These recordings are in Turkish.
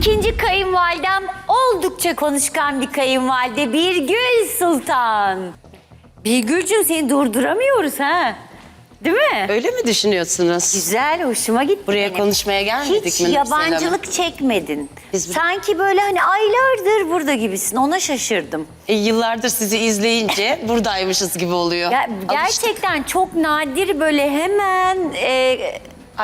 İkinci kayınvalidem oldukça konuşkan bir kayınvalide Birgül Sultan. Birgül'cüm seni durduramıyoruz ha. Değil mi? Öyle mi düşünüyorsunuz? Güzel, hoşuma gitti Buraya benim. konuşmaya gelmedik Hiç mi Nursel yabancılık çekmedin. Biz- Sanki böyle hani aylardır burada gibisin. Ona şaşırdım. E, yıllardır sizi izleyince buradaymışız gibi oluyor. Ya, Alıştık. gerçekten çok nadir böyle hemen e,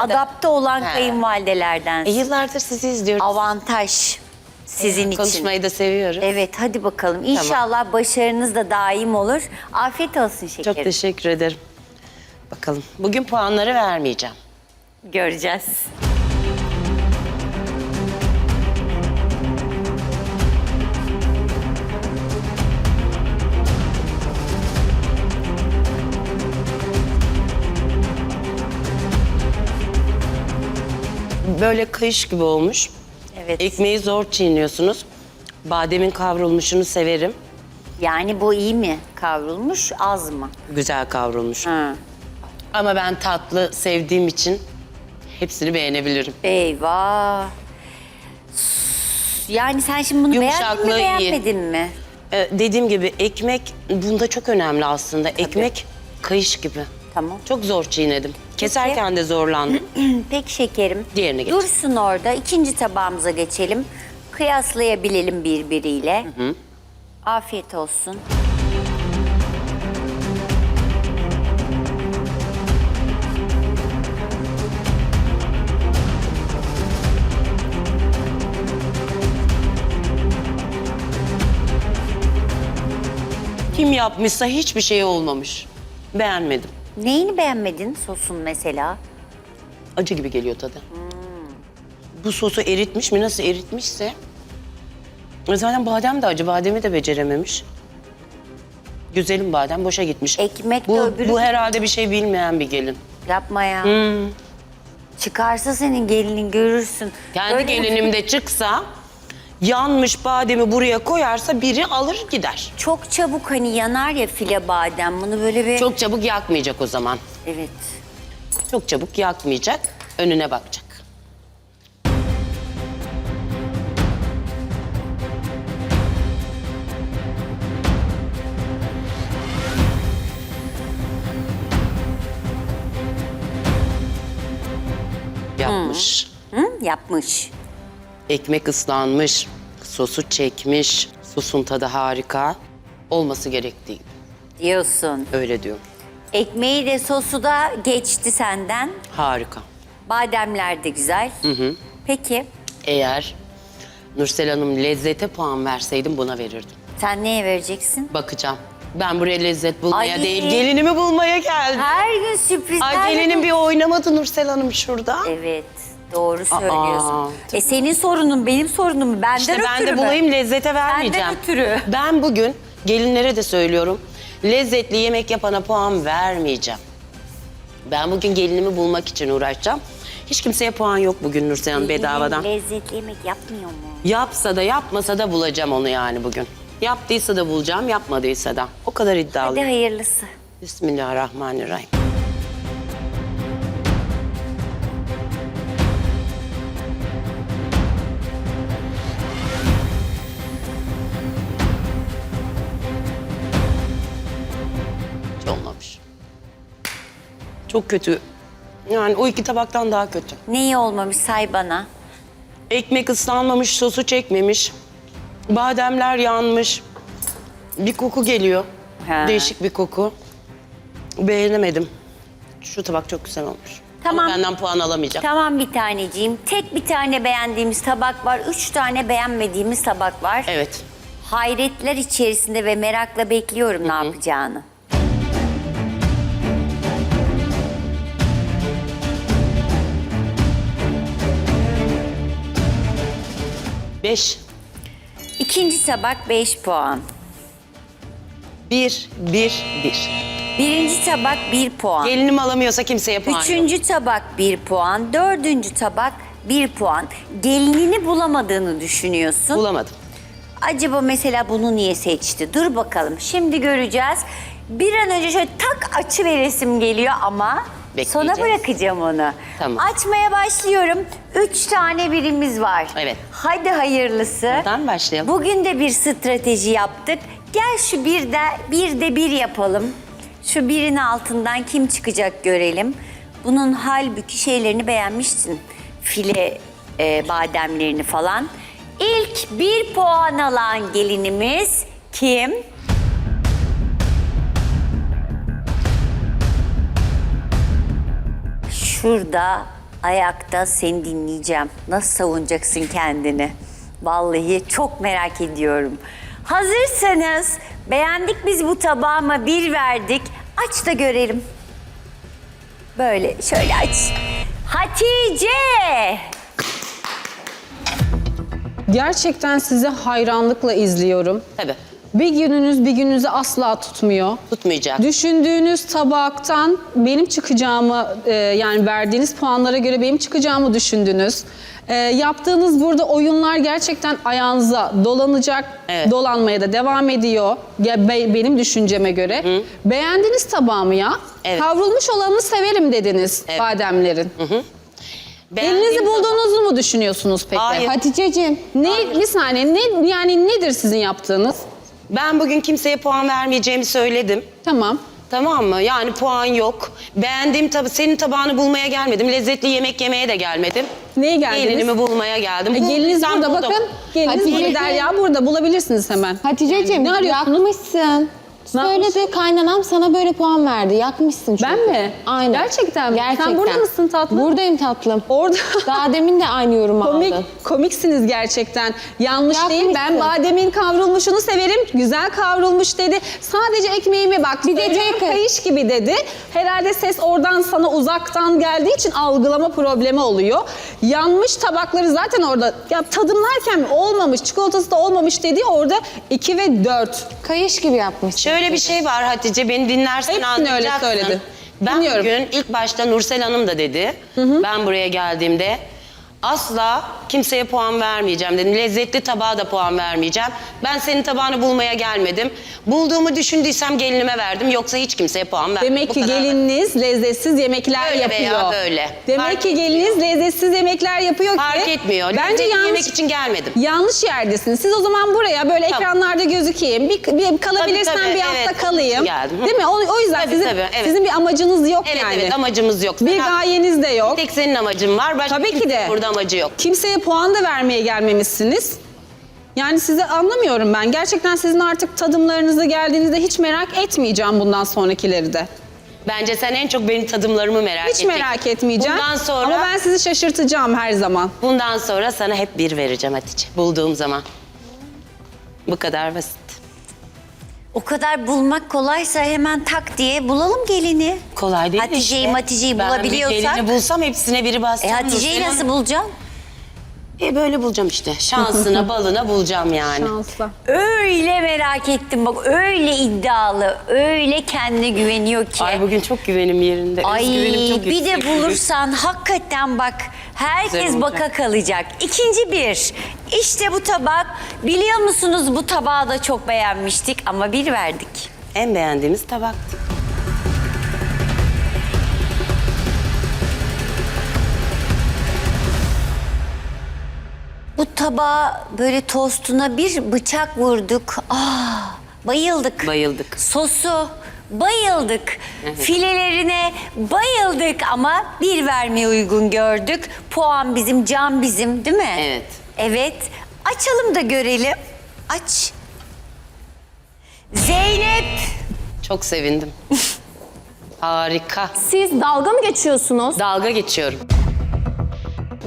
adapte olan He. kayınvalidelerden. E, yıllardır sizi izliyoruz. Avantaj sizin için. Konuşmayı da seviyoruz. Evet hadi bakalım. İnşallah başarınız da daim olur. Afiyet olsun şekerim. Çok teşekkür ederim. Bakalım. Bugün puanları vermeyeceğim. Göreceğiz. Böyle kayış gibi olmuş. Evet. Ekmeği zor çiğniyorsunuz. Bademin kavrulmuşunu severim. Yani bu iyi mi? Kavrulmuş az mı? Güzel kavrulmuş. Ha. Ama ben tatlı sevdiğim için hepsini beğenebilirim. Eyvah. Yani sen şimdi bunu beğendin mi Yumuşaklığı iyi. beğenmedin mi? Ee, dediğim gibi ekmek bunda çok önemli aslında. Ekmek kayış gibi. Tamam. Çok zor çiğnedim. Keserken de zorlandım. Peki şekerim. Diğerine geç. Dursun orada. İkinci tabağımıza geçelim. Kıyaslayabilelim birbiriyle. Afiyet olsun. Kim yapmışsa hiçbir şey olmamış. Beğenmedim. Neyini beğenmedin sosun mesela? Acı gibi geliyor tadı. Bu sosu eritmiş mi? Nasıl eritmişse. Zaten badem de acı. Bademi de becerememiş. Güzelim badem boşa gitmiş. Ekmek de bu, öbürü- bu herhalde bir şey bilmeyen bir gelin. Yapma ya. Hmm. Çıkarsa senin gelinin görürsün. Kendi Öyle- gelinim de çıksa yanmış bademi buraya koyarsa biri alır gider. Çok çabuk hani yanar ya file badem. Bunu böyle bir... Çok çabuk yakmayacak o zaman. Evet. Çok çabuk yakmayacak. Önüne bakacak. Yapmış. Hı? Yapmış. Ekmek ıslanmış. Sosu çekmiş. Sosun tadı harika. Olması gerektiği gibi. Diyorsun. Öyle diyorum. Ekmeği de sosu da geçti senden. Harika. Bademler de güzel. Peki Eğer Nursel Hanım lezzete puan verseydim buna verirdim. sen neye vereceksin? Bakacağım. Ben buraya lezzet bulmaya Ay. değil, gelinimi bulmaya geldim. Her gün sürprizler. Ay gelinim bir oynamadı Nursel Hanım şurada. Evet doğru söylüyorsun. e senin sorunun benim sorunum mu? Benden İşte ben ötürü de mü? bulayım lezzete vermeyeceğim. Benden ötürü. Ben bugün gelinlere de söylüyorum. Lezzetli yemek yapana puan vermeyeceğim. Ben bugün gelinimi bulmak için uğraşacağım. Hiç kimseye puan yok bugün Nursel Hanım bedavadan. Lezzetli yemek yapmıyor mu? Yapsa da yapmasa da bulacağım onu yani bugün. Yaptıysa da bulacağım, yapmadıysa da. O kadar Hadi iddialıyım. hayırlısı. Bismillahirrahmanirrahim. Çok kötü. Yani o iki tabaktan daha kötü. Neyi olmamış say bana. Ekmek ıslanmamış, sosu çekmemiş. Bademler yanmış. Bir koku geliyor. Ha. Değişik bir koku. Beğenemedim. Şu tabak çok güzel olmuş. Tamam. Ama benden puan alamayacak. Tamam bir taneciğim. Tek bir tane beğendiğimiz tabak var. Üç tane beğenmediğimiz tabak var. Evet. Hayretler içerisinde ve merakla bekliyorum ne yapacağını. Beş. İkinci tabak 5 puan. Bir, bir, bir. Birinci tabak 1 puan. Gelinim alamıyorsa kimseye puan yok. Üçüncü tabak 1 puan. Dördüncü tabak 1 puan. Gelinini bulamadığını düşünüyorsun. Bulamadım. Acaba mesela bunu niye seçti? Dur bakalım. Şimdi göreceğiz. Bir an önce şöyle tak açı veresim geliyor ama bekleyeceğiz. Sona bırakacağım onu. Tamam. Açmaya başlıyorum. Üç tane birimiz var. Evet. Hadi hayırlısı. Buradan başlayalım. Bugün de bir strateji yaptık. Gel şu bir de bir de bir yapalım. Şu birin altından kim çıkacak görelim. Bunun halbuki şeylerini beğenmiştin. File e, bademlerini falan. İlk bir puan alan gelinimiz kim? Şurada ayakta seni dinleyeceğim. Nasıl savunacaksın kendini? Vallahi çok merak ediyorum. Hazırsanız beğendik biz bu tabağı ama bir verdik. Aç da görelim. Böyle şöyle aç. Hatice! Gerçekten sizi hayranlıkla izliyorum. Tabii. Bir gününüz bir gününüzü asla tutmuyor. Tutmayacak. Düşündüğünüz tabaktan benim çıkacağımı e, yani verdiğiniz puanlara göre benim çıkacağımı düşündünüz. E, yaptığınız burada oyunlar gerçekten ayağınıza dolanacak. Evet. Dolanmaya da devam ediyor. Ya be- benim düşünceme göre. Beğendiniz tabağımı ya. Evet. Kavrulmuş olanını severim dediniz Evet. bademlerin. Beğendiğim Elinizi tabak- bulduğunuzu mu düşünüyorsunuz peki? Hayır. Hatice'ciğim ne bir saniye ne yani nedir sizin yaptığınız? Ben bugün kimseye puan vermeyeceğimi söyledim. Tamam. Tamam mı? Yani puan yok. Beğendiğim tabi senin tabağını bulmaya gelmedim. Lezzetli yemek yemeye de gelmedim. Neye geldiniz? Gelinimi bulmaya geldim. E, geliniz Bulduysam burada bakın. Geliniz Hatice- burada Derya burada bulabilirsiniz hemen. Hatice'cim Ne arıyorsunuz? yakmışsın. Söyledi kaynanam sana böyle puan verdi. Yakmışsın çünkü. Ben mi? Aynen. Gerçekten mi? Sen Gerçekten. burada mısın tatlım? Buradayım tatlım. Orada Daha demin de aynı yorumu komik aldın. komiksiniz gerçekten. Yanlış değil. Ben Yapmışsın. bademin kavrulmuşunu severim. Güzel kavrulmuş dedi. Sadece ekmeğime bak. Bir de kayış gibi dedi. Herhalde ses oradan sana uzaktan geldiği için algılama problemi oluyor. Yanmış tabakları zaten orada ya tadımlarken olmamış, çikolatası da olmamış dediği orada 2 ve 4. Kayış gibi yapmışsın. Şöyle bir şey var Hatice, beni dinlersin Hepsini öyle anlayacaksın. söyledi. Ben Dinliyorum. bugün ilk başta Nursel Hanım da dedi. Ben buraya geldiğimde asla kimseye puan vermeyeceğim dedim. Lezzetli tabağa da puan vermeyeceğim. Ben senin tabağını bulmaya gelmedim. Bulduğumu düşündüysem gelinime verdim. Yoksa hiç kimseye puan vermedim. Demek Bu ki kadar basit. gelininiz lezzetsiz yemekler Öyle yapıyor. veya böyle. Demek Fark ki geliniz lezzetsiz yemekler yapıyor ki. Fark etmiyor. Bence Lezzetli yanlış, yemek için gelmedim. yanlış yerdesiniz. Siz o zaman buraya böyle Tamam. ekranlarda gözükeyim. Bir, bir kalabilirsem Tabii, bir hafta evet, kalayım. geldim. Değil mi? O, o yüzden Tabii, sizin, tabii, evet. sizin bir amacınız yok Evet yani. evet amacımız yok. Bir Sen- gayeniz de yok. Tek senin amacın var. Başka Tabii ki de. Burada amacı yok. Kimseye puan da vermeye gelmemişsiniz. Yani sizi anlamıyorum ben. Gerçekten sizin artık tadımlarınızı geldiğinizde hiç merak etmeyeceğim bundan sonrakileri de. Bence sen en çok benim tadımlarımı merak Hiç ettin. merak etmeyeceğim. Bundan sonra Ama ben sizi şaşırtacağım her zaman. bundan sonra sana hep bir vereceğim Hatice. Bulduğum zaman. Bu kadar basit. O kadar bulmak kolaysa hemen tak diye bulalım gelini. Kolay değil Hatice'yi işte. Hatice'yi Ben bulabiliyorsak. bir gelini bulsam hepsine biri E bassam. Hatice'yi Nursel nasıl bulacaksın? E böyle bulacağım işte. Şansına balına bulacağım yani. Şansla. Öyle merak ettim bak öyle iddialı, öyle kendine güveniyor ki. Ay bugün çok güvenim yerinde. Ay Özgüvenim çok bir de yüksek bulursan hakikaten bak herkes Güzel baka kalacak. İkinci bir. İşte bu tabak. Biliyor musunuz bu tabağı da çok beğenmiştik ama bir verdik. En beğendiğimiz tabaktı. Bu tabağa böyle tostuna bir bıçak vurduk. Ah, bayıldık. Bayıldık. Sosu bayıldık. Filelerine bayıldık ama bir vermeye uygun gördük. Puan bizim, can bizim değil mi? Evet. Evet. Açalım da görelim. Aç. Zeynep. Çok sevindim. Harika. Siz dalga mı geçiyorsunuz? Dalga geçiyorum.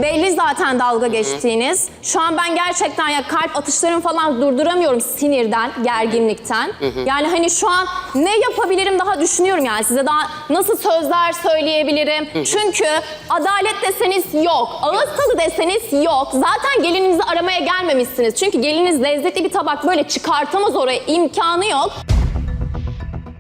Belli zaten dalga geçtiğiniz. Şu an ben gerçekten ya kalp atışlarımı falan durduramıyorum sinirden, gerginlikten. Yani hani şu an ne yapabilirim daha düşünüyorum yani size daha nasıl sözler söyleyebilirim. Çünkü adalet deseniz yok, ağız tadı deseniz yok. Zaten gelininizi aramaya gelmemişsiniz. Çünkü geliniz lezzetli bir tabak böyle çıkartamaz oraya imkanı yok.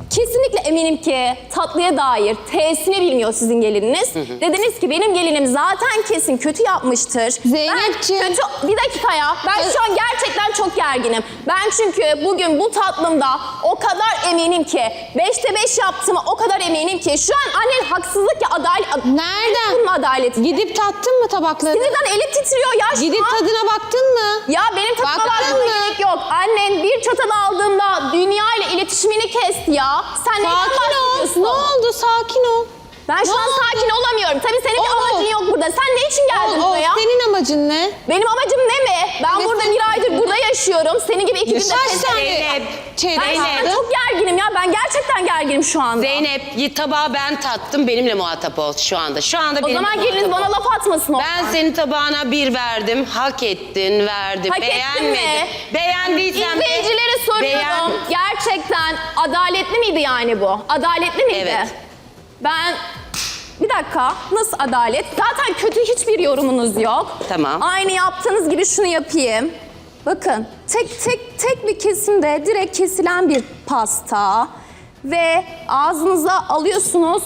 Kesinlikle eminim ki tatlıya dair T'sini bilmiyor sizin gelininiz. Dediniz ki benim gelinim zaten kesin kötü yapmıştır. Zeynepciğim. Ben kötü, bir dakika ya. Ben şu an gerçekten çok gerginim. Ben çünkü bugün bu tatlımda o kadar eminim ki, beşte beş yaptığıma o kadar eminim ki. Şu an annen haksızlık ya adalet. Nereden? Bunun adaleti. Gidip tattın mı tabakları? Sinirden elim titriyor ya şu Gidip an. tadına baktın mı? Ya benim tatlıma mı? gerek yok. Annen bir çatal aldığında dünya ile iletişimini kesti ya. Sen neyden ol. bahsediyorsun? Ne oldu? Sakin ol. Ben şu Ne an oldu? sakin olamıyorum. Tabii senin bir Ol, ol. amacın yok burada. Sen ne için geldin O, o, buraya? senin amacın ne? Benim amacım ne mi? Ben Evet, burada sen- bir aydır burada yaşıyorum. Senin gibi iki günde pes- tane Zeynep, çeyrek Ben şu an aldın? çok gerginim ya. Ben gerçekten gerginim şu anda. Zeynep y- tabağı ben tattım benimle muhatap ol şu anda. Şu anda o benimle zaman muhatap bana ol. laf atmasın o. Ben senin tabağına bir verdim. Hak ettin, verdim. Hak Beğenmedim. mi? Beğendiysen de- İzleyicilere soruyorum. Beğen- Gerçekten adaletli miydi yani bu? Adaletli miydi? Evet. Ben bir dakika nasıl adalet? Zaten kötü hiçbir yorumunuz yok. Tamam. Aynı yaptığınız gibi şunu yapayım. Bakın tek tek tek bir kesimde direkt kesilen bir pasta ve ağzınıza alıyorsunuz.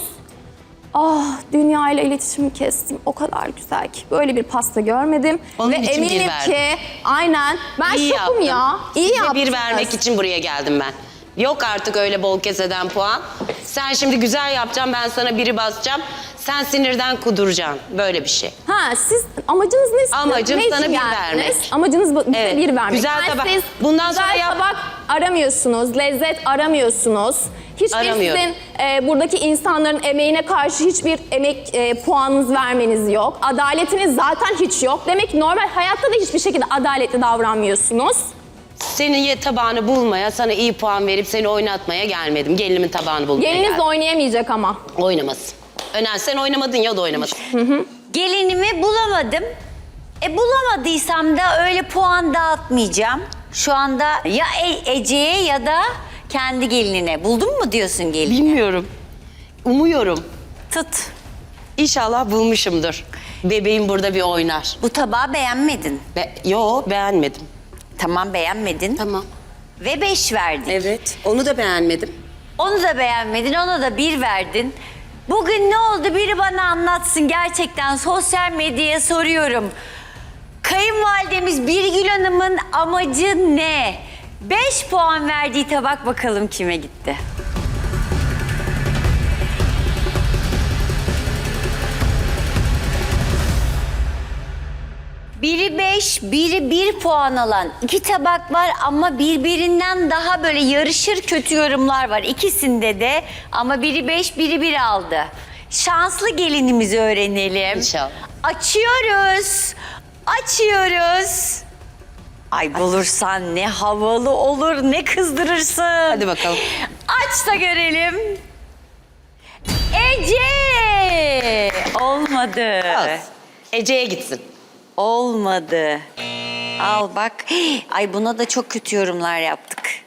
Ah dünya ile iletişimi kestim. O kadar güzel ki. Böyle bir pasta görmedim. Onun ve için bir eminim verdim. ki aynen ben İyi şokum yaptın. ya. İyi Size yaptınız. bir vermek için buraya geldim ben. Yok artık öyle bol keseden puan. Sen şimdi güzel yapacaksın, ben sana biri basacağım. Sen sinirden kuduracaksın. Böyle bir şey. Ha siz amacınız ne? Amacım Ne için sana bir geldiniz? vermek. Amacınız bu, bize Evet, bir vermek. güzel Yani tabak. Siz Bundan güzel sonra yap- tabak aramıyorsunuz, lezzet aramıyorsunuz. Hiçbir Aramıyorum. sizin e, buradaki insanların emeğine karşı hiçbir emek e, puanınız vermeniz yok. Adaletiniz zaten hiç yok. Demek ki normal hayatta da hiçbir şekilde adaletli davranmıyorsunuz. Senin ye tabağını bulmaya, sana iyi puan verip seni oynatmaya gelmedim. Gelinimin tabağını bulmaya Geliniz geldim. oynayamayacak ama. Oynamasın. Önemli sen oynamadın ya da oynamasın. Gelinimi bulamadım. E bulamadıysam da öyle puan dağıtmayacağım. Şu anda ya E- Ece'ye ya da kendi gelinine. Buldun mu diyorsun gelin? Bilmiyorum. Umuyorum. Tut. İnşallah bulmuşumdur. Bebeğim burada bir oynar. Bu tabağı beğenmedin. Be Yo beğenmedim. Tamam beğenmedin. Tamam. Ve beş verdin. Evet. Onu da beğenmedim. Onu da beğenmedin, ona da bir verdin. Bugün ne oldu biri bana anlatsın gerçekten sosyal medyaya soruyorum. Kayınvalidemiz Birgül Hanım'ın amacı ne? 5 puan verdiği tabak bakalım kime gitti? Biri 5, biri 1 puan alan iki tabak var ama birbirinden daha böyle yarışır kötü yorumlar var. İkisinde de ama biri 5, biri 1 aldı. Şanslı gelinimizi öğrenelim. İnşallah. Açıyoruz. Açıyoruz. Ay bulursan ne havalı olur ne kızdırırsın. Hadi bakalım. Aç da görelim. Ece! Olmadı. Az. Ece'ye gitsin. Olmadı. Al bak. Ay buna da çok kötü yorumlar yaptık.